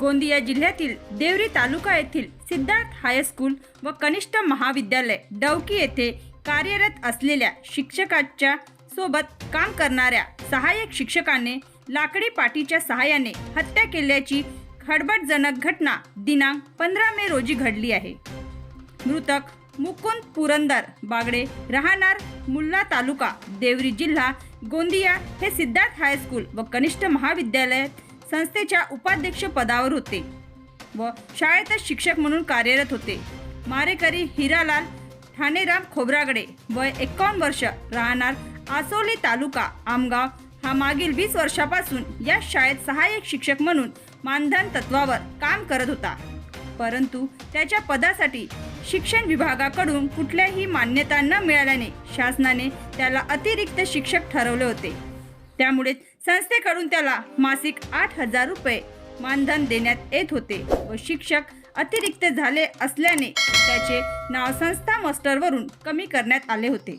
गोंदिया जिल्ह्यातील देवरी तालुका येथील सिद्धार्थ हायस्कूल व कनिष्ठ महाविद्यालय डवकी येथे कार्यरत असलेल्या शिक्षकाच्या सोबत काम करणाऱ्या सहाय्यक शिक्षकाने लाकडी पाटीच्या सहाय्याने हत्या केल्याची खडबडजनक घटना दिनांक पंधरा मे रोजी घडली आहे. मृतक मुकुंद पुरंदर बागडे राहणार मुल्ला तालुका देवरी जिल्हा गोंदिया हे सिद्धार्थ हायस्कूल व कनिष्ठ महाविद्यालय संस्थेच्या उपाध्यक्ष पदावर होते व शाळेतच शिक्षक म्हणून कार्यरत होते. मारेकरी हिरालाल ठाणेराम खोब्रागडे वय एकावन्न वर्ष राहणार आसोली तालुका आमगाव. हा मागील वीस वर्षापासून या शाळेत सहाय्यक शिक्षक म्हणून मानधन तत्वावर काम करत होता. परंतु त्याच्या पदासाठी शिक्षण विभागाकडून कुठल्याही मान्यता न मिळाल्याने शासनाने त्याला अतिरिक्त शिक्षक ठरवले होते. त्यामुळे संस्थेकडून त्याला मासिक आठ हजार रुपये मानधन देण्यात येत होते व शिक्षक अतिरिक्त झाले असल्याने त्याचे नाव संस्था मास्टरवरून कमी करण्यात आले होते.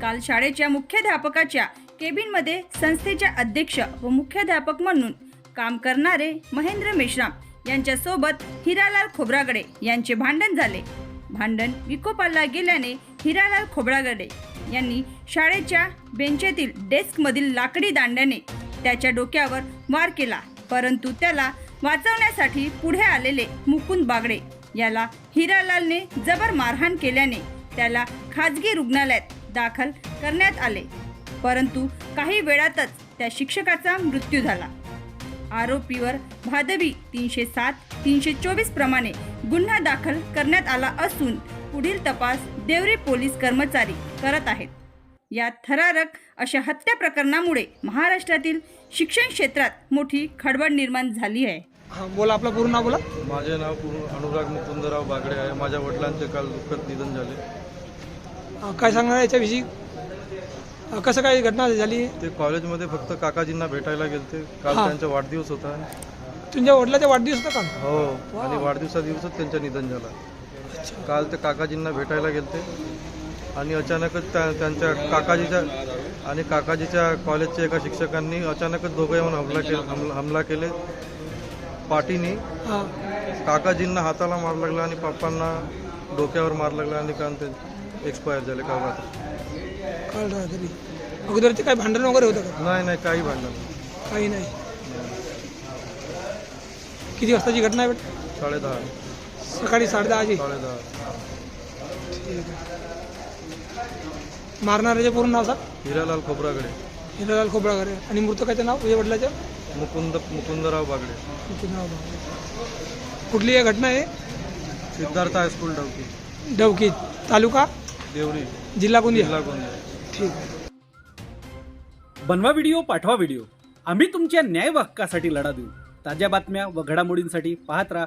काल शाळेच्या मुख्याध्यापकाच्या केबिनमध्ये संस्थेच्या अध्यक्ष व मुख्याध्यापक म्हणून काम करणारे महेंद्र मेश्राम यांच्यासोबत हिरालाल खोब्रागडे यांचे भांडण झाले. भांडण विकोपाला गेल्याने हिरालाल खोब्रागडे यांनी शाळेच्या बेंचेतील डेस्कमधील लाकडी दांड्याने त्याच्या डोक्यावर वार केला परंतु त्याला वाचवण्यासाठी पुढे आलेले मुकुंद बागडे याला हिरालालने जबर मारहाण केल्याने त्याला खाजगी रुग्णालयात दाखल करण्यात आले. परंतु काही वेळातच त्या शिक्षकाचा मृत्यू झाला. आरोपीवर भादवी तीनशे सात तीनशे चोवीस प्रमाणे गुन्हा दाखल करण्यात आला असून पुढील तपास देवरी पोलीस कर्मचारी करत आहेत. या थरारक अशा हत्या प्रकरणामुळे महाराष्ट्रातील शिक्षण क्षेत्रात मोठी खडबड निर्माण झाली आहे. हां बोला आपलं पूर्ण नाव बोला. माझे नाव पूर्ण अनुराग मुकुंदराव बागडे आहे. माझ्या वडिलांचे काल दुःखद निधन झाले. अं, काय सांगणार याच्याविषयी? अं, कसं काय घटना झाली? ते कॉलेजमध्ये फक्त काकाजींना भेटायला गेलते. काल हा. त्यांचा वाढदिवस होता. तुमच्या वडिलाचा वाढदिवस होता का? हो. आणि वाढदिवसा दिवसच त्यांचं निधन झालं. काल ते काकाजींना भेटायला गेलते. आणि अचानकच त्या त्यांच्या काकाजीच्या आणि काकाजीच्या कॉलेजच्या एका शिक्षकांनी अचानकच दोघं येऊन हमला के हमला हमला केले. पाठीने हां. काकाजींना हाताला मार लागला आणि पप्पांना डोक्यावर मार लागला आणि काल ते एक्सपायर झाले काल रात्री. काल रात्री. अगोदर ते काय भांडण वगैरे होतं का? नाही नाही काही भांडण. काही नाही. किती वाजताची घटना आहे बेटा? साडे दहा सकाळी साडे दहाची. ठीक आहे. मारणाऱ्याचे पूर्ण नाव सांग. हिरालाल खोबरागडे. हिरालाल खोबरागरे आणि मृतकाचं नाव? तुझ्या वडिलाचं? मुकुंद मुकुंदराव बागडे. नाव. कुठली आहे घटना आहे सिद्धार्थ हायस्कूल डवकी. डवकी. तालुका? देवरी. जिल्हा गोंदिया. जिल्हा गोंदिया. ठीक आहे. बनवा व्हिडिओ पाठवा व्हिडिओ. आम्ही तुमच्या न्याय हक्कासाठी लढा देऊ. ताज्या बातम्या व घडामोडींसाठी पाहत राहा.